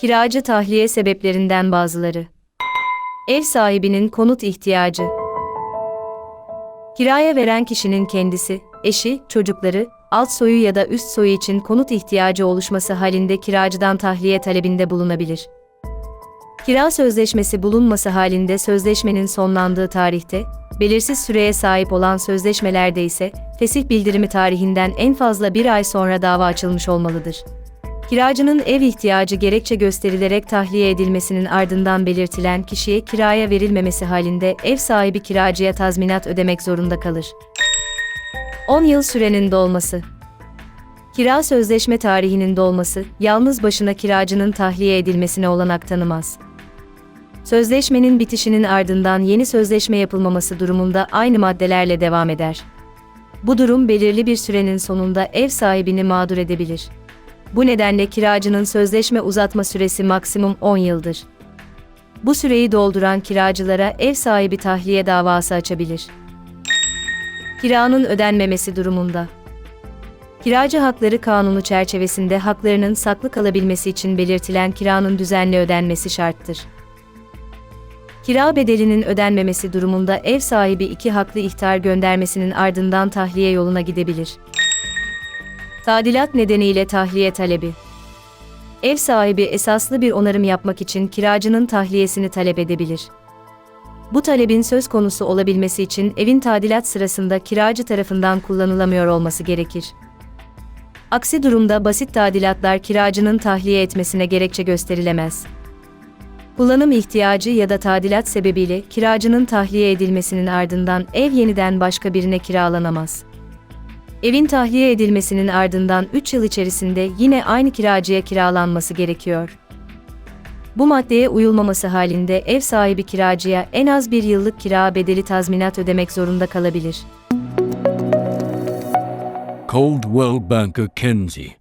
Kiracı tahliye sebeplerinden bazıları. Ev sahibinin konut ihtiyacı. Kiraya veren kişinin kendisi, eşi, çocukları, alt soyu ya da üst soyu için konut ihtiyacı oluşması halinde kiracıdan tahliye talebinde bulunabilir. Kira sözleşmesi bulunması halinde sözleşmenin sonlandığı tarihte, belirsiz süreye sahip olan sözleşmelerde ise fesih bildirimi tarihinden en fazla bir ay sonra dava açılmış olmalıdır. Kiracının ev ihtiyacı gerekçe gösterilerek tahliye edilmesinin ardından belirtilen kişiye kiraya verilmemesi halinde ev sahibi kiracıya tazminat ödemek zorunda kalır. 10 yıl sürenin dolması Kira sözleşme tarihinin dolması, yalnız başına kiracının tahliye edilmesine olanak tanımaz. Sözleşmenin bitişinin ardından yeni sözleşme yapılmaması durumunda aynı maddelerle devam eder. Bu durum belirli bir sürenin sonunda ev sahibini mağdur edebilir. Bu nedenle kiracının sözleşme uzatma süresi maksimum 10 yıldır. Bu süreyi dolduran kiracılara ev sahibi tahliye davası açabilir. Kiranın ödenmemesi durumunda Kiracı hakları kanunu çerçevesinde haklarının saklı kalabilmesi için belirtilen kiranın düzenli ödenmesi şarttır. Kira bedelinin ödenmemesi durumunda ev sahibi iki haklı ihtar göndermesinin ardından tahliye yoluna gidebilir. Tadilat nedeniyle tahliye talebi. Ev sahibi esaslı bir onarım yapmak için kiracının tahliyesini talep edebilir. Bu talebin söz konusu olabilmesi için evin tadilat sırasında kiracı tarafından kullanılamıyor olması gerekir. Aksi durumda basit tadilatlar kiracının tahliye etmesine gerekçe gösterilemez. Kullanım ihtiyacı ya da tadilat sebebiyle kiracının tahliye edilmesinin ardından ev yeniden başka birine kiralanamaz. Evin tahliye edilmesinin ardından 3 yıl içerisinde yine aynı kiracıya kiralanması gerekiyor. Bu maddeye uyulmaması halinde ev sahibi kiracıya en az bir yıllık kira bedeli tazminat ödemek zorunda kalabilir. Coldwell Banker Kenzie.